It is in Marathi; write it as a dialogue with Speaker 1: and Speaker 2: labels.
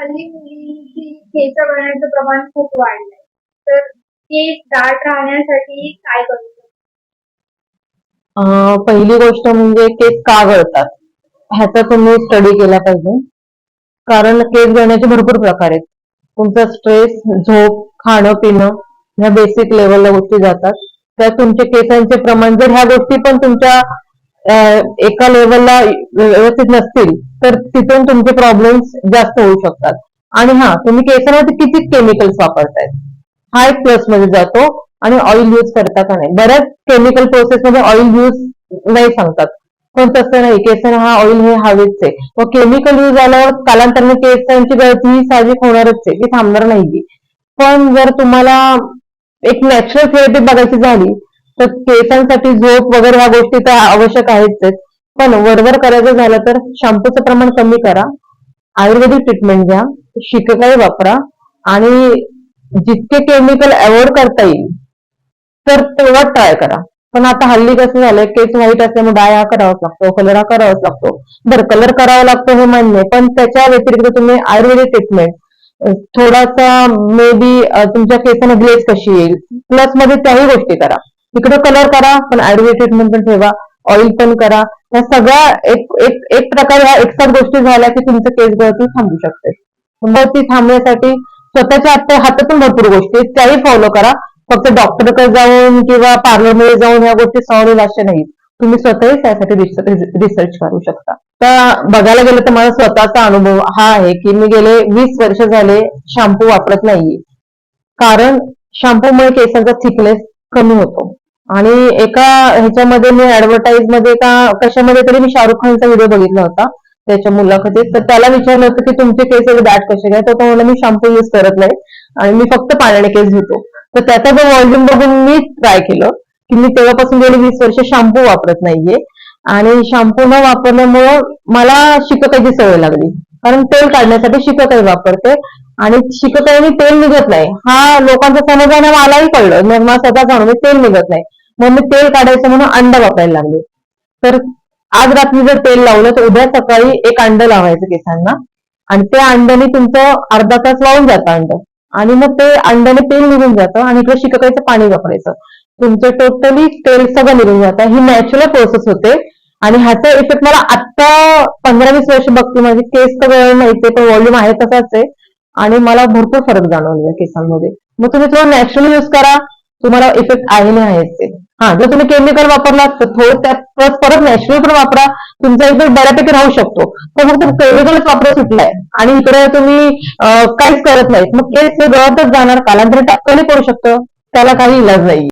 Speaker 1: हल्ली मुलींची केस गळण्याचं प्रमाण खूप वाढलंय. तर केस दाट राहण्यासाठी काय करू? शकतो
Speaker 2: अं, पहिली गोष्ट म्हणजे केस का गळतात? ह्याचा तुम्ही स्टडी केला पाहिजे. कारण केस गळण्याचे भरपूर प्रकार आहेत. तुमचा स्ट्रेस झोप खाणं पिणं ह्या बेसिक लेवलला गोष्टी जातात. त्यात तुमचे केसांचे प्रमाण जर ह्या गोष्टी पण तुमच्या एका लेवलला व्यवस्थित नसतील तर तिथून तुमचे प्रॉब्लेम्स जास्त होऊ शकतात. आणि हा तुम्ही केसामध्ये किती केमिकल्स वापरतायत? हा एक प्लसमध्ये जातो. आणि ऑइल यूज करता का नाही? बऱ्याच केमिकल प्रोसेस मध्ये ऑइल यूज नाही सांगतात. पण तसं नाही. केसांना हा ऑइल हे हवेच आहे. व केमिकल यूज आल्यावर कालांतराने केसांची गळती ही साहजिक होणारच आहे. ती थांबणार नाही पण जर तुम्हाला एक नॅचरल थेरपी बघायची झाली तर केसांसाठी झोप वगैरे ह्या गोष्टी तर आवश्यक आहेच आहेत. पण वरवर करायचं झालं तर शॅम्पूचं प्रमाण कमी करा. आयुर्वेदिक ट्रीटमेंट घ्या. शिककाई वापरा. आणि जितके केमिकल अवॉइड करता येईल तर तेव्हा ट्राय करा. पण आता हल्ली कसं झालंय केस व्हाईट असल्यामुळे डाय हा करावाच लागतो कलर हा करावाच लागतो. बरं कलर करावा लागतो हे मान्य पण त्याच्या व्यतिरिक्त तुम्ही आयुर्वेदिक ट्रीटमेंट थोडासा मे बी तुमच्या केसांना ग्लेज कशी येईल प्लसमध्ये त्याही गोष्टी करा. इकडं कलर करा पण आयुर्वेदिक ट्रीटमेंट पण ठेवा. ऑइल पण करा. या सगळ्या एक एक एक प्रकारे ह्या एकसाथ गोष्टी झाल्या की तुमचं केस गळती थांबू शकते. गळती थांबण्यासाठी स्वतःच्या हात हातातून भरपूर गोष्टी आहेत, त्याही फॉलो करा. फक्त डॉक्टरकडे जाऊन किंवा पार्लरमध्ये जाऊन या गोष्टी सवडील अशा नाहीत. तुम्ही स्वतःही त्यासाठी रिसर्च करू शकता. तर बघायला गेलं तर माझा स्वतःचा अनुभव हा आहे की मी गेले वीस वर्ष झाले शॅम्पू वापरत नाहीये. कारण शॅम्पूमुळे केसांचा थिकनेस कमी होतो. आणि एका ह्याच्यामध्ये मी ऍडव्हर्टाईजमध्ये का कशामध्ये तरी मी शाहरुख खानचा व्हिडिओ बघितला होता त्याच्या मुलाखतीत. तर त्याला विचारलं होतं की तुमचे केस एवढे दाट कसे काय तर तो म्हणला मी शॅम्पू युज करत नाही आणि मी फक्त पाण्याने केस धुतो तर त्याचा जो व्हॉल्यूम बघून मी ट्राय केलं की मी तेव्हापासून गेली वीस वर्ष शॅम्पू वापरत नाहीये. आणि शॅम्पू न वापरल्यामुळं मला शिककाईची सवय लागली. कारण तेल काढण्यासाठी शिककाई वापरते. आणि शिककाईने तेल निघत नाही. हा लोकांचा समज आहे मलाही कळलं. मग मला स्वतः जाणून तेल निघत नाही. मग मी तेल काढायचं म्हणून अंड वापरायला लागले. तर आज रात्री जर तेल लावलं तर उद्या सकाळी एक अंड लावायचं केसांना. आणि त्या अंड्याने तुमचं अर्धा तास लावून जातं अंड. आणि मग ते अंड्याने तेल निघून जातं आणि इकडे शिककायचं पाणी वापरायचं. तुमचं टोटली तेल सगळं निघून जातं. ही नॅचरल प्रोसेस होते. आणि ह्याचा इफेक्ट मला आत्ता पंधरा वीस वर्ष बघते. माझे केस तर वेळ नाही ते पण व्हॉल्यूम आहे तसाच आहे. आणि मला भरपूर फरक जाणवला केसांमध्ये. मग तुम्ही थोडं नॅचरल युज करा. तुम्हाला इफेक्ट आहे नाही आहे ते. हा जर तुम्ही केमिकल वापरला तर थोडं त्यात परत परत नॅचरल पण वापरा तुमचा इकडे बऱ्यापैकी राहू शकतो. तर फक्त केमिकलच वापरा सुटलाय. आणि इकडे तुम्ही काहीच करत नाहीत. मग केस हे गळतच जाणार कालांतर टाकले पडू शकतं. त्याला काही इलाज नाही